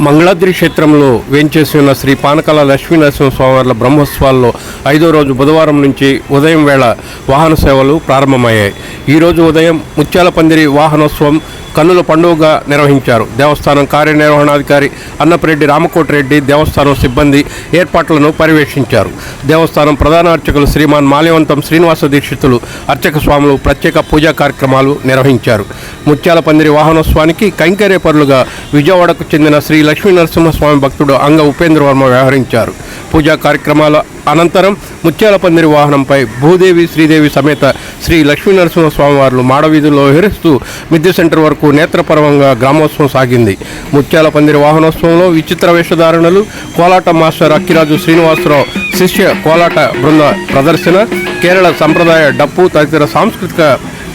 మంగళాద్రి క్షేత్రంలో వేంచేసి ఉన్న శ్రీ పానకాల లక్ష్మీ నరసింహస్వామివార్ల బ్రహ్మోత్సవాల్లో ఐదో రోజు బుధవారం నుంచి ఉదయం వేళ వాహన సేవలు ప్రారంభమయ్యాయి. ఈరోజు ఉదయం ముత్యాల పందిరి వాహనోత్సవం కన్నుల పండుగగా నిర్వహించారు. దేవస్థానం కార్యనిర్వహణాధికారి అన్నపరెడ్డి రామకోటిరెడ్డి దేవస్థానం సిబ్బంది ఏర్పాట్లను పర్యవేక్షించారు. దేవస్థానం ప్రధాన అర్చకులు శ్రీమాన్ మాల్యవంతం శ్రీనివాస దీక్షితులు అర్చక స్వాములు ప్రత్యేక పూజా కార్యక్రమాలు నిర్వహించారు. ముత్యాల పందిరి వాహనోత్సవానికి కైంకర్యపరులుగా విజయవాడకు చెందిన శ్రీ లక్ష్మీ నరసింహస్వామి భక్తుడు అంగ ఉపేంద్ర వర్మ వ్యవహరించారు. పూజా కార్యక్రమాల అనంతరం ముత్యాల పందిరి వాహనంపై భూదేవి శ్రీదేవి సమేత శ్రీ లక్ష్మీనరసింహ నరసింహస్వామి మాడవీధుల్లో విహరిస్తూ మిద్దె సెంటర్ వరకు నేత్రపరవంగా గ్రామోత్సవం సాగింది. ముత్యాల పందిరి వాహనోత్సవంలో విచిత్ర వేషధారణలు కోలాట మాస్టర్ అక్కిరాజు శ్రీనివాసరావు శిష్య కోలాట బృంద ప్రదర్శన కేరళ సంప్రదాయ డప్పు తదితర సాంస్కృతిక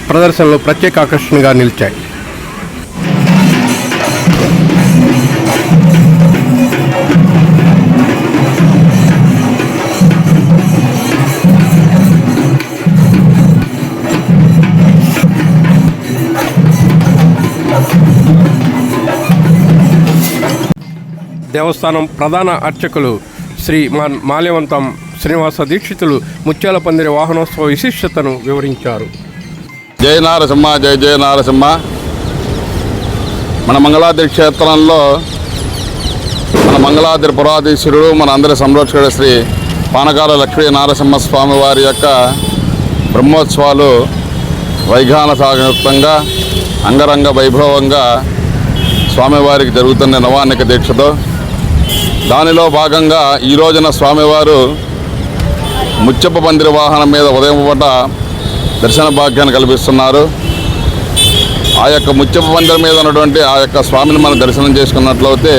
ప్రదర్శనలు ప్రత్యేక ఆకర్షణగా నిలిచాయి. దేవస్థానం ప్రధాన అర్చకులు శ్రీ మా- మాల్యవంతం శ్రీనివాస దీక్షితులు ముత్యాల పందిరి వాహనోత్సవ విశిష్టతను వివరించారు. జయ నారసింహ జయ జయ నారసింహ. మన మంగళాద్రి క్షేత్రంలో మన మంగళాద్రి పురాధీశ్వరుడు మన అందరి సంరక్షకుడు శ్రీ పానకాల లక్ష్మీ నారసింహ స్వామి వారి యొక్క బ్రహ్మోత్సవాలు వైఘాన సాగయుక్తంగా అంగరంగ వైభవంగా స్వామివారికి జరుగుతున్న నవాన్నిక దీక్షతో దానిలో భాగంగా ఈ రోజున స్వామివారు ముచ్చప్ప పందిరి వాహనం మీద ఉదయం పూట దర్శన భాగ్యాన్ని కల్పిస్తున్నారు. ఆ యొక్క ముచ్చప్ప పందిరి మీద ఉన్నటువంటి ఆ యొక్క స్వామిని మనం దర్శనం చేసుకున్నట్లయితే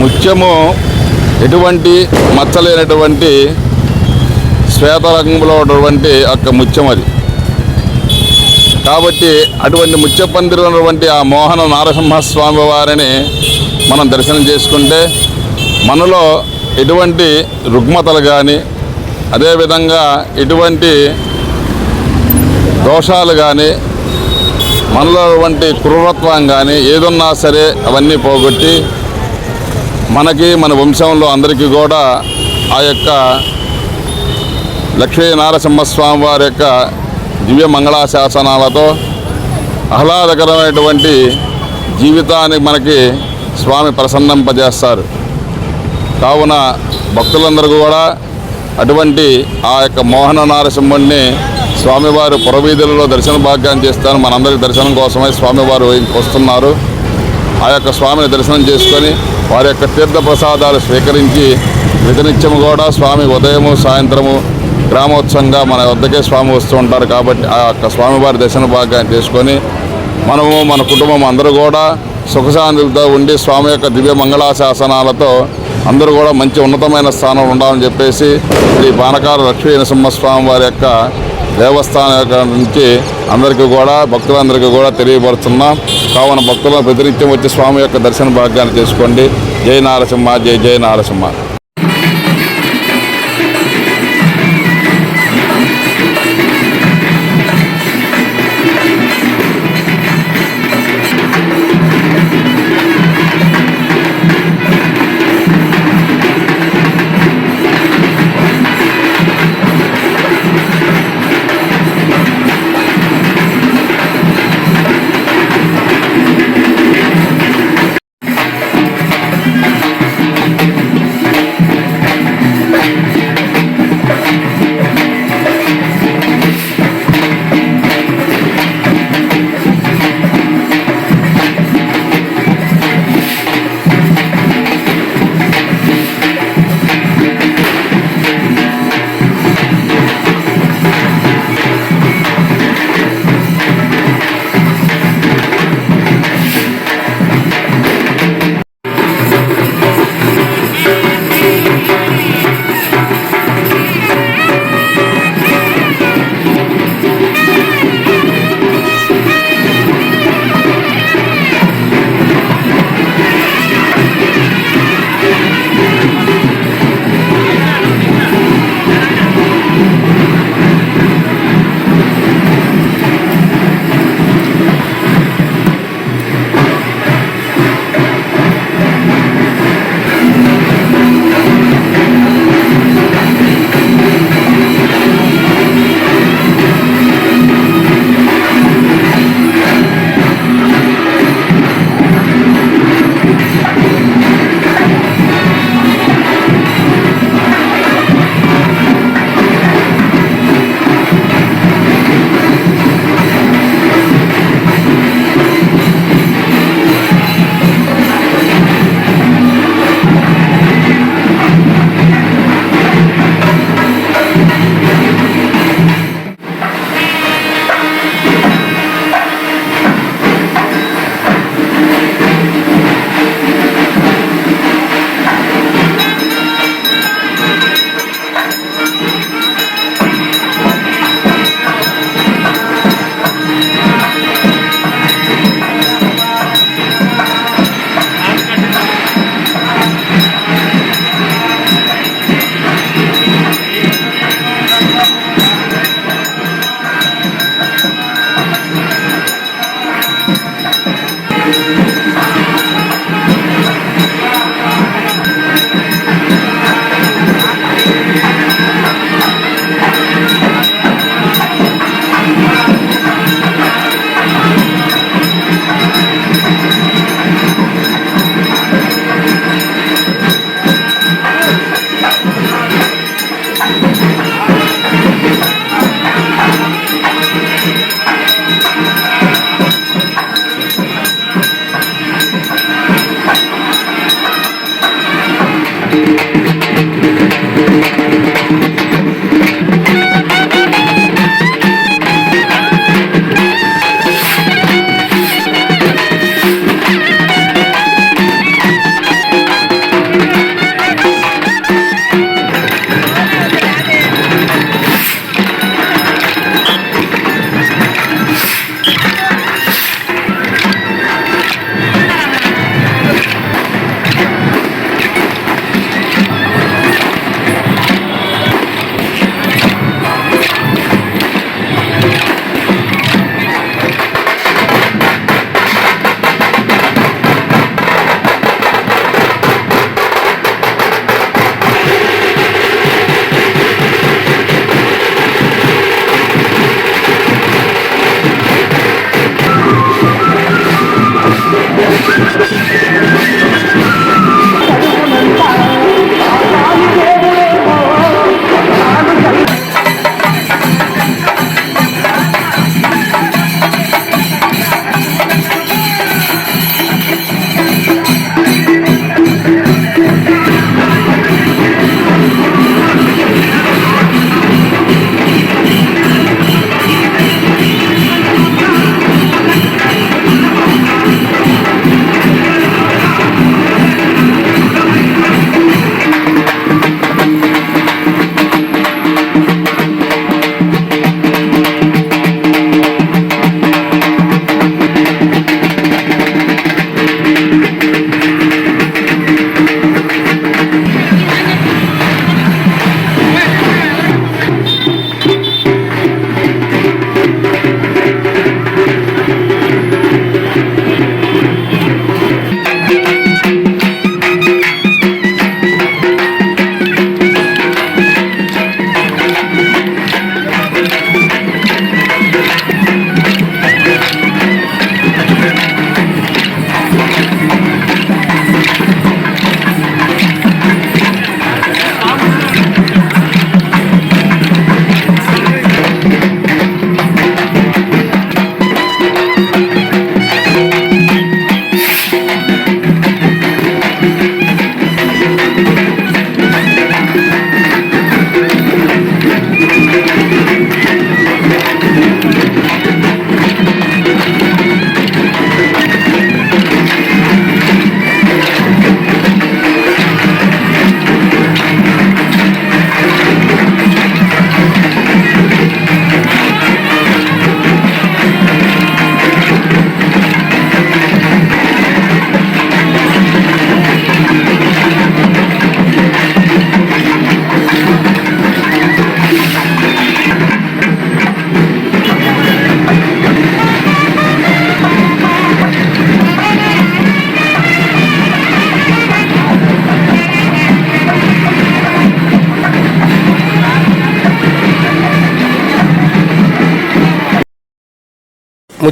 ముత్యము ఎటువంటి మచ్చలేనటువంటి శ్వేత రంగంలో ఉన్నటువంటి యొక్క ముత్యం అది. కాబట్టి అటువంటి ముత్యపందిరి ఉన్నటువంటి ఆ మోహన నారసింహస్వామి వారిని మనం దర్శనం చేసుకుంటే మనలో ఎటువంటి రుగ్మతలు కానీ అదేవిధంగా ఎటువంటి దోషాలు కానీ మనలో వంటి క్రూరత్వం కానీ ఏదున్నా సరే అవన్నీ పోగొట్టి మనకి మన వంశంలో అందరికీ కూడా ఆ యొక్క లక్ష్మీ నారసింహస్వామి వారి యొక్క దివ్య మంగళాశాసనాలతో ఆహ్లాదకరమైనటువంటి జీవితాన్ని మనకి స్వామి ప్రసన్నంపజేస్తారు. కావున భక్తులందరూ కూడా అటువంటి ఆ యొక్క మోహన నారసింహుణ్ణి స్వామివారు పురవీధులలో దర్శన భాగ్యాన్ని చేస్తాను మనందరి దర్శనం కోసమై స్వామివారు వస్తున్నారు. ఆ యొక్క స్వామిని దర్శనం చేసుకొని వారి యొక్క తీర్థ ప్రసాదాలు స్వీకరించి ప్రతినిత్యం కూడా స్వామి ఉదయము సాయంత్రము గ్రామోత్సవంగా మన వద్దకే స్వామి వస్తూ ఉంటారు కాబట్టి ఆ యొక్క స్వామివారి దర్శన భాగ్యాన్ని చేసుకొని మనము మన కుటుంబం అందరూ కూడా సుఖశాంతులతో ఉండి స్వామి యొక్క దివ్య మంగళాశాసనాలతో అందరూ కూడా మంచి ఉన్నతమైన స్థానం ఉండాలని చెప్పేసి శ్రీ బాణకారు లక్ష్మీ నరసింహస్వామి వారి యొక్క దేవస్థానం నుంచి అందరికీ కూడా భక్తులందరికీ కూడా తెలియపరుస్తున్నాం. కావున భక్తులను ప్రతినిత్యం వచ్చి స్వామి యొక్క దర్శన భాగ్యాన్ని చేసుకోండి. జై నారసింహ జై జై నారసింహ.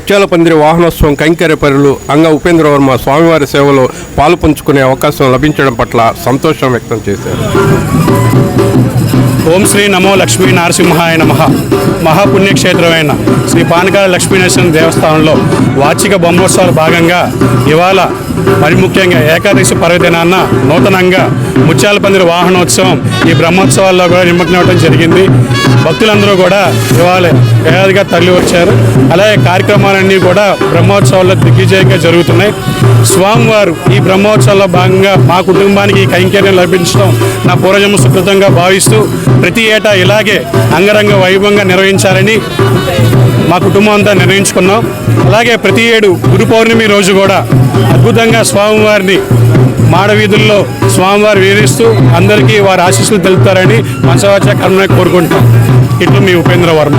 ముత్యాల పందిరి వాహనోత్సవం కైంకర్య పరులు అంగ ఉపేంద్రవర్మ స్వామివారి సేవలో పాలు పంచుకునే అవకాశం లభించడం పట్ల సంతోషం వ్యక్తం చేశారు. ఓం శ్రీ నమో లక్ష్మీ నరసింహాయ నమ. మహాపుణ్యక్షేత్రమైన శ్రీ పానకాల లక్ష్మీనరసింహ దేవస్థానంలో వార్షిక బ్రహ్మోత్సవాల భాగంగా ఇవాళ మరి ముఖ్యంగా ఏకాదశి పర్వదినాన్న నూతనంగా ముత్యాల పందిరి వాహనోత్సవం ఈ బ్రహ్మోత్సవాల్లో కూడా నిమగ్నం అవ్వడం జరిగింది. భక్తులందరూ కూడా ఇవాళ ఏడాదిగా తరలి వచ్చారు అలాగే కార్యక్రమాలన్నీ కూడా బ్రహ్మోత్సవాల్లో దిగ్విజయంగా జరుగుతున్నాయి. స్వామివారు ఈ బ్రహ్మోత్సవాల్లో భాగంగా మా కుటుంబానికి ఈ కైంకర్యం లభించడం నా పూర్వజన్మ సుకృతంగా భావిస్తూ ప్రతి ఏటా ఇలాగే అంగరంగ వైభవంగా నిర్వహించాలని మా కుటుంబం అంతా నిర్ణయించుకున్నాం. అలాగే ప్రతి ఏడు గురు పౌర్ణమి రోజు కూడా అద్భుతంగా స్వామివారిని మాడవీధుల్లో స్వామివారు వీరిస్తూ అందరికీ వారి ఆశీస్సులు తెలుపుతారని మనసవాచ కర్మని కోరుకుంటాం ఇట్లు మీ ఉపేంద్ర వర్మ.